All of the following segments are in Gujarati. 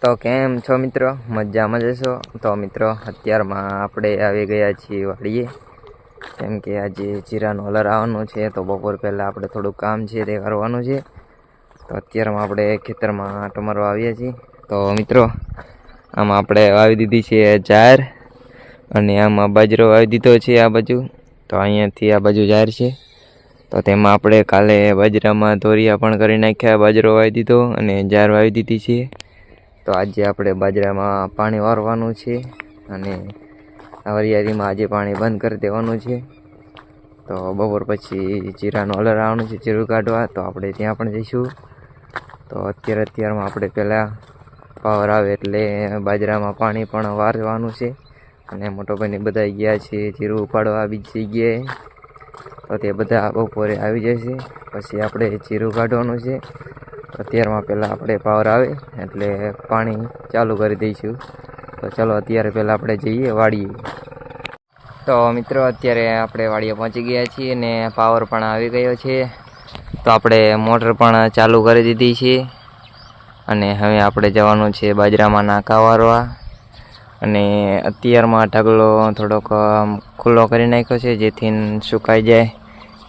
તો કેમ છો મિત્રો? મજામાં જશો તો મિત્રો, અત્યારમાં આપણે આવી ગયા છીએ વાડીએ. કેમ કે આજે જીરાનો હલર આવવાનો છે, તો બપોર પહેલાં આપણે થોડું કામ છે તે કરવાનું છે. તો અત્યારમાં આપણે ખેતરમાં આંટો મારવા આવ્યા છીએ. તો મિત્રો, આમાં આપણે વાવી દીધી છે જાર અને આમાં બાજરો વાવી દીધો છે આ બાજુ. તો અહીંયાથી આ બાજુ જાર છે. તો તેમાં આપણે કાલે બાજરામાં ધોરિયા પણ કરી નાખ્યા, બાજરો વાવી દીધો અને જાર વાવી દીધી છે. તો આજે આપણે બાજરામાં પાણી વારવાનું છે અને વરિયાળીમાં આજે પાણી બંધ કરી દેવાનું છે. તો બપોર પછી જીરાનો અલર આવવાનું છે, જીરું કાઢવા. તો આપણે ત્યાં પણ જઈશું. તો અત્યારે અત્યારમાં આપણે પહેલાં પાવર આવે એટલે બાજરામાં પાણી પણ વારવાનું છે. અને મોટોભાઈને બધા ગયા છે, જીરું ઉપાડવા બીજી ગયા તો તે બધા બપોરે આવી જશે. પછી આપણે જીરું કાઢવાનું છે. અત્યારમાં પહેલાં આપણે પાવર આવે એટલે પાણી ચાલુ કરી દઈશું. તો ચાલો અત્યારે પહેલાં આપણે જઈએ વાડીએ. તો મિત્રો, અત્યારે આપણે વાડીએ પહોંચી ગયા છીએ અને પાવર પણ આવી ગયો છે. તો આપણે મોટર પણ ચાલુ કરી દીધી છે. અને હવે આપણે જવાનું છે બાજરામાં નાકા વારવા અને અત્યારમાં ઢગલો થોડોક ખુલ્લો કરી નાખ્યો છે જેથી સુકાઈ જાય.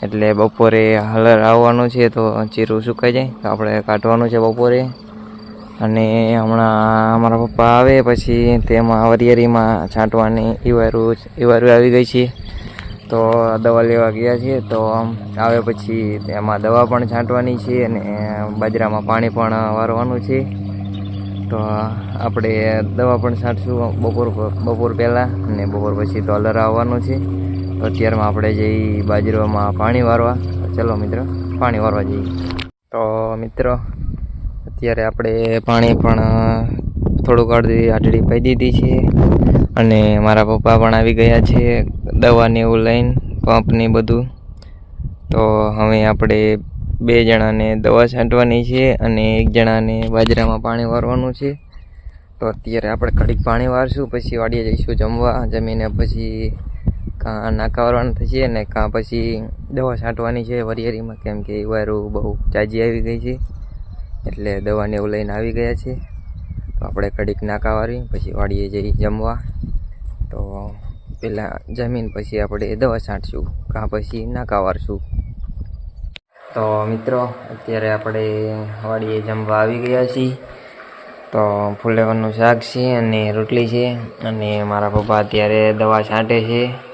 એટલે બપોરે હલર આવવાનું છે તો ચીરું સુકાઈ જાય. તો આપણે કાઢવાનું છે બપોરે. અને હમણાં અમારા પપ્પા આવે પછી તેમાં વરિયરીમાં છાંટવાની ઈવારું ઈવારું આવી ગઈ છે. તો દવા લેવા ગયા છીએ તો આવે પછી તેમાં દવા પણ છાંટવાની છે અને બાજરામાં પાણી પણ વારવાનું છે. તો આપણે દવા પણ છાંટશું બપોર બપોર પહેલાં અને બપોર પછી તો અલર આવવાનું છે. અત્યારમાં આપણે જઈ બાજરામાં પાણી વારવા. ચલો મિત્રો, પાણી વારવા જઈએ. તો મિત્રો, અત્યારે આપણે પાણી પણ થોડુંક અડધી આટડી પાઈ દીધી છે. અને મારા પપ્પા પણ આવી ગયા છે દવાને એવું લઈને પંપને બધું. તો હવે આપણે બે જણાને દવા છાંટવાની છે અને એક જણાને બાજરામાં પાણી વારવાનું છે. તો અત્યારે આપણે કડીક પાણી વારશું, પછી વાડીએ જઈશું જમવા, જમીને પછી કાં નાકા વારવાનું થશે ને કાં પછી દવા છાંટવાની છે વરિયારીમાં? કેમ કે વાયરું બહુ ચાજી આવી ગઈ છે. એટલે દવાને એવું લઈને આવી ગયા છે. તો આપણે કડીક નાકા વારી પછી વાડીએ જઈ જમવા. તો પહેલાં જમીન પછી આપણે દવા છાંટશું, કાં પછી નાકા વારશું તો મિત્રો, અત્યારે આપણે વાડીએ જમવા આવી ગયા છીએ. તો ફુલેવરનું શાક છે અને રોટલી છે. અને મારા પપ્પા અત્યારે દવા છાંટે છે.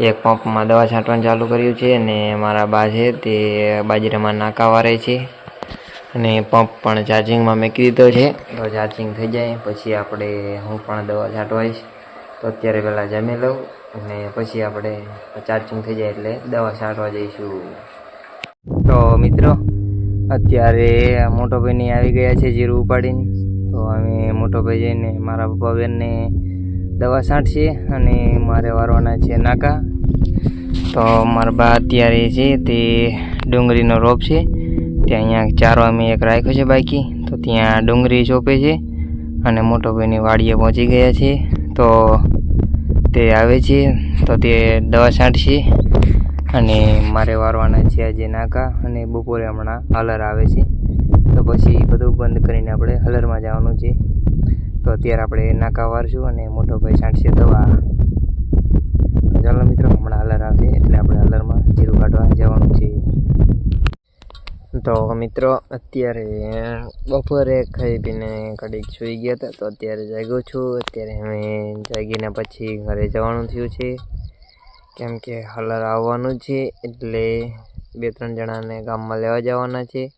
એક પંપમાં દવા છાંટવાનું ચાલુ કર્યું છે અને મારા બા છે તે બાજરામાં નાકા વારે છે. અને પંપ પણ ચાર્જિંગમાં મૂકી દીધો છે. તો ચાર્જિંગ થઈ જાય, પછી આપણે હું પણ દવા છાંટવાઈશ. તો અત્યારે પહેલાં જમી લઉં અને પછી આપણે ચાર્જિંગ થઈ જાય એટલે દવા છાંટવા જઈશું. તો મિત્રો, અત્યારે મોટો ભાઈની આવી ગયા છે જીરું ઉપાડીને. તો અમે મોટો ભાઈ જઈને મારા પપ્પા બેનને દવા છાંટશે અને મારે વારવાના છે નાકા. તો મારા બા અત્યારે છે તે ડુંગળીનો રોપ છે. ત્યાં અહીંયા ચારો અમે એક રાખ્યો છે બાકી. તો ત્યાં ડુંગળી ચોપે છે અને મોટો ભાઈની વાડીએ પહોંચી ગયા છે. તો તે આવે છે. તો તે દવા છાંટશે અને મારે વારવાના છે આજે નાકા અને બપોરે હમણાં હલર આવે છે. તો પછી બધું બંધ કરીને આપણે હલરમાં જવાનું છે. તો અત્યારે આપણે નાકા વારશું અને મોટો ભાઈ છાંટશે દવા. ચાલો મિત્રો, હમણાં હલર આવશે, એટલે આપણે હલરમાં જીરું કાઢવા જવાનું છે. તો મિત્રો, અત્યારે બપોરે ખાઈ પીને કડીક સૂઈ ગયા હતા, તો અત્યારે જાગ્યો છું. અત્યારે અમે જાગીને પછી ઘરે જવાનું થયું છે. કેમ કે હલર આવવાનું છે, એટલે બે ત્રણ જણાને ગામમાં લેવા જવાના છે.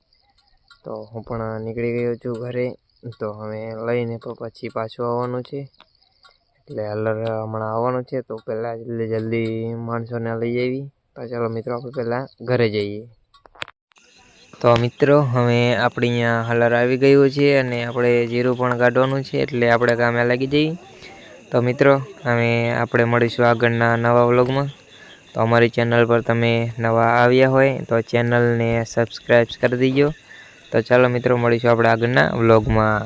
તો હું પણ નીકળી ગયો છું ઘરે. તો હવે લઈને તો પછી પાછું આવવાનું છે. એટલે હલર હમણાં આવવાનું છે, તો પહેલાં જલ્દી જલ્દી માણસોને લઈ આવી. તો ચાલો મિત્રો, આપણે પહેલાં ઘરે જઈએ. તો મિત્રો, હવે આપણે અહીંયા હલર આવી ગયું છે અને આપણે જીરું પણ કાઢવાનું છે, એટલે આપણે કામે લાગી જઈએ. તો મિત્રો, હવે આપણે મળીશું આગળના નવા વ્લોગમાં. તો અમારી ચેનલ પર તમે નવા આવ્યા હોય, તો ચેનલને સબસ્ક્રાઈબ કરી દીજો. તો ચાલો મિત્રો મળીશું આપણે આગળના વ્લોગમાં.